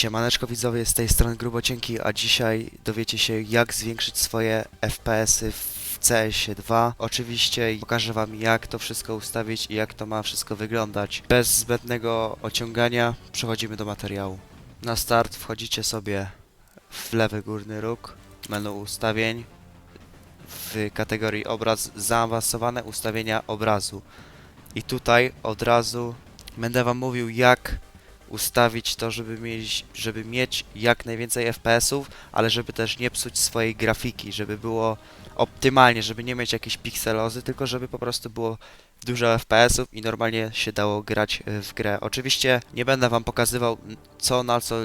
Siemaneczko widzowie, z tej strony Grubocienki, a dzisiaj dowiecie się jak zwiększyć swoje FPS-y w CS-ie 2. Oczywiście pokażę wam jak to wszystko ustawić i jak to ma wszystko wyglądać. Bez zbędnego ociągania przechodzimy do materiału. Na start wchodzicie sobie w lewy górny róg, menu ustawień, w kategorii obraz zaawansowane ustawienia obrazu. I tutaj od razu będę wam mówił jak ustawić to, żeby mieć, żeby mieć jak najwięcej FPS-ów, ale żeby też nie psuć swojej grafiki, żeby było optymalnie, żeby nie mieć jakiejś pikselozy, tylko żeby po prostu było dużo FPS-ów i normalnie się dało grać y, w grę. Oczywiście nie będę wam pokazywał co na co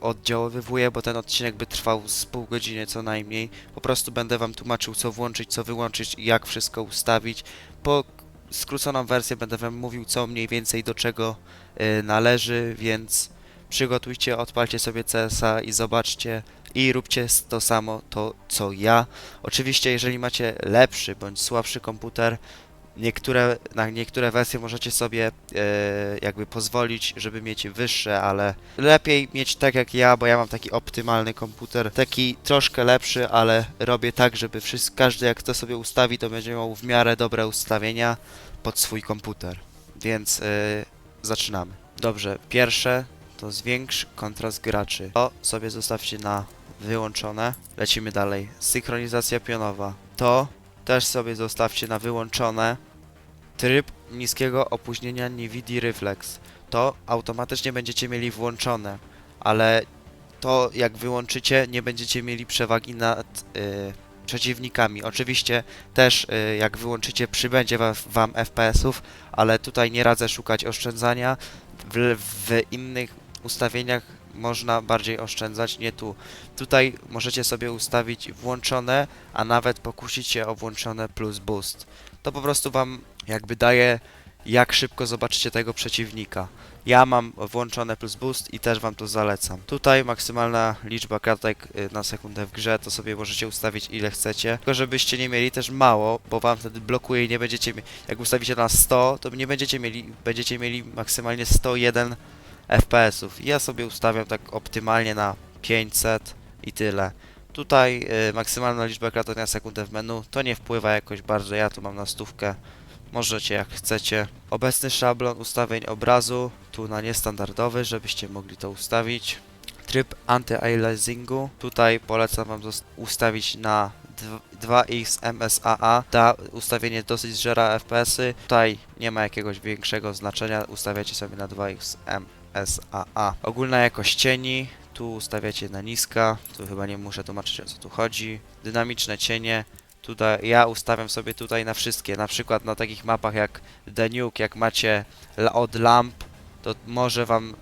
oddziaływuje, bo ten odcinek by trwał z pół godziny co najmniej. Po prostu będę wam tłumaczył co włączyć, co wyłączyć jak wszystko ustawić. Po skróconą wersję będę wam mówił co mniej więcej do czego y, należy, więc przygotujcie, odpalcie sobie CS-a i zobaczcie i róbcie to samo to co ja. Oczywiście jeżeli macie lepszy bądź słabszy komputer, niektóre, na niektóre wersje możecie sobie e, jakby pozwolić, żeby mieć wyższe, ale lepiej mieć tak jak ja, bo ja mam taki optymalny komputer, taki troszkę lepszy, ale robię tak, żeby wszyscy, każdy jak to sobie ustawi, to będzie miał w miarę dobre ustawienia pod swój komputer. Więc e, zaczynamy. Dobrze, pierwsze to zwiększ kontrast graczy. To sobie zostawcie na wyłączone. Lecimy dalej. Synchronizacja pionowa. To też sobie zostawcie na wyłączone. Tryb niskiego opóźnienia NVIDIA Reflex. To automatycznie będziecie mieli włączone, ale to jak wyłączycie, nie będziecie mieli przewagi nad y, przeciwnikami. Oczywiście też y, jak wyłączycie, przybędzie wa- wam FPS-ów, ale tutaj nie radzę szukać oszczędzania. W, w innych ustawieniach można bardziej oszczędzać, nie tu. Tutaj możecie sobie ustawić włączone, a nawet pokusić się o włączone plus boost. To po prostu wam jakby daje jak szybko zobaczycie tego przeciwnika. Ja mam włączone plus boost i też wam to zalecam. Tutaj maksymalna liczba kratek y, na sekundę w grze, to sobie możecie ustawić ile chcecie. Tylko żebyście nie mieli też mało, bo wam wtedy blokuje i nie będziecie jak ustawicie na 100, to nie będziecie mieli, będziecie mieli maksymalnie 101 FPS-ów. Ja sobie ustawiam tak optymalnie na 500 i tyle. Tutaj y, maksymalna liczba kratek na sekundę w menu, to nie wpływa jakoś bardzo, ja tu mam na stówkę. Możecie jak chcecie. Obecny szablon ustawień obrazu, tu na niestandardowy, żebyście mogli to ustawić. Tryb anti-aliasingu, tutaj polecam wam ustawić na dw- 2x MSAA. Da ustawienie dosyć zżera FPS-y. Tutaj nie ma jakiegoś większego znaczenia, ustawiacie sobie na 2x MSAA. Ogólna jakość cieni, tu ustawiacie na niska, tu chyba nie muszę tłumaczyć o co tu chodzi. Dynamiczne cienie, tutaj ja ustawiam sobie tutaj na wszystkie, na przykład na takich mapach jak The Nuke, jak macie od lamp, to może wam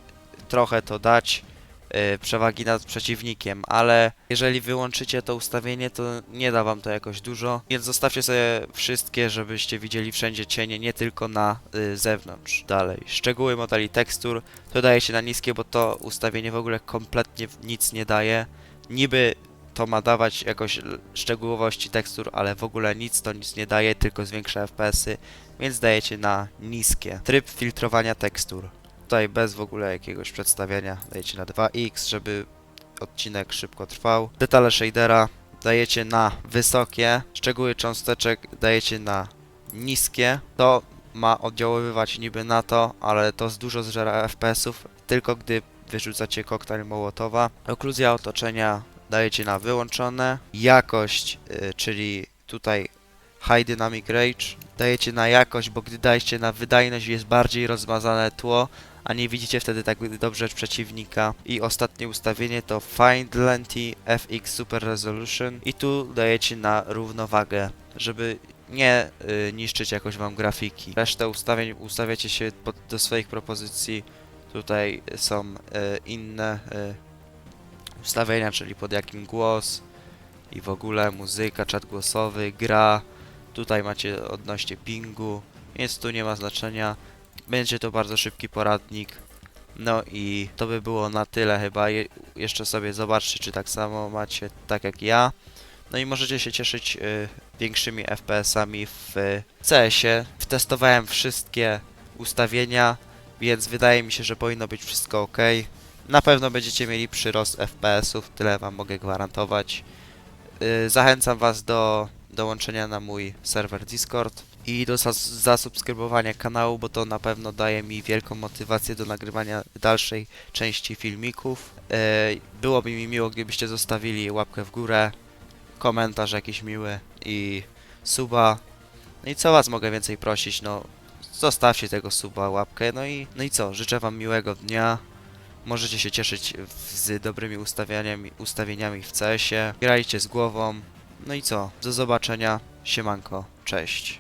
trochę to dać przewagi nad przeciwnikiem, ale jeżeli wyłączycie to ustawienie, to nie da wam to jakoś dużo, więc zostawcie sobie wszystkie, żebyście widzieli wszędzie cienie, nie tylko na y, zewnątrz. Dalej, szczegóły modeli tekstur, to dajecie na niskie, bo to ustawienie w ogóle kompletnie nic nie daje. Niby to ma dawać jakoś szczegółowości tekstur, ale w ogóle nic to nic nie daje, tylko zwiększa FPS-y, więc dajecie na niskie. Tryb filtrowania tekstur. Tutaj bez w ogóle jakiegoś przedstawiania dajecie na 2x, żeby odcinek szybko trwał. Detale shadera dajecie na wysokie, szczegóły cząsteczek dajecie na niskie. To ma oddziaływać niby na to, ale to z dużo zżera FPS-ów, tylko gdy wyrzucacie koktajl Mołotowa. Okluzja otoczenia dajecie na wyłączone. Jakość, y, czyli tutaj High Dynamic Range dajecie na jakość, bo gdy dajecie na wydajność jest bardziej rozmazane tło, a nie widzicie wtedy tak dobrze przeciwnika. I ostatnie ustawienie to Find Lenti FX Super Resolution i tu dajecie na równowagę, żeby nie y, niszczyć jakoś wam grafiki. Resztę ustawień ustawiacie się pod, do swoich propozycji. Tutaj są y, inne y, ustawienia, czyli pod jakim głos i w ogóle muzyka, czat głosowy, gra. Tutaj macie odnośnie pingu, więc tu nie ma znaczenia. Będzie to bardzo szybki poradnik. No i to by było na tyle chyba. Je jeszcze sobie zobaczcie, czy tak samo macie, tak jak ja. No i możecie się cieszyć y, większymi FPS-ami w y, CS-ie. Wtestowałem wszystkie ustawienia, więc wydaje mi się, że powinno być wszystko ok. Na pewno będziecie mieli przyrost FPS-ów, tyle wam mogę gwarantować. Yy, Zachęcam was do dołączenia na mój serwer Discord i do zas- zasubskrybowania kanału, bo to na pewno daje mi wielką motywację do nagrywania dalszej części filmików. Yy, Byłoby mi miło, gdybyście zostawili łapkę w górę, komentarz jakiś miły i suba. No i co was mogę więcej prosić, no zostawcie tego suba, łapkę, no i, no i co, życzę wam miłego dnia. Możecie się cieszyć z dobrymi ustawieniami, ustawieniami w CS-ie. Grajcie z głową. No i co? Do zobaczenia. Siemanko. Cześć.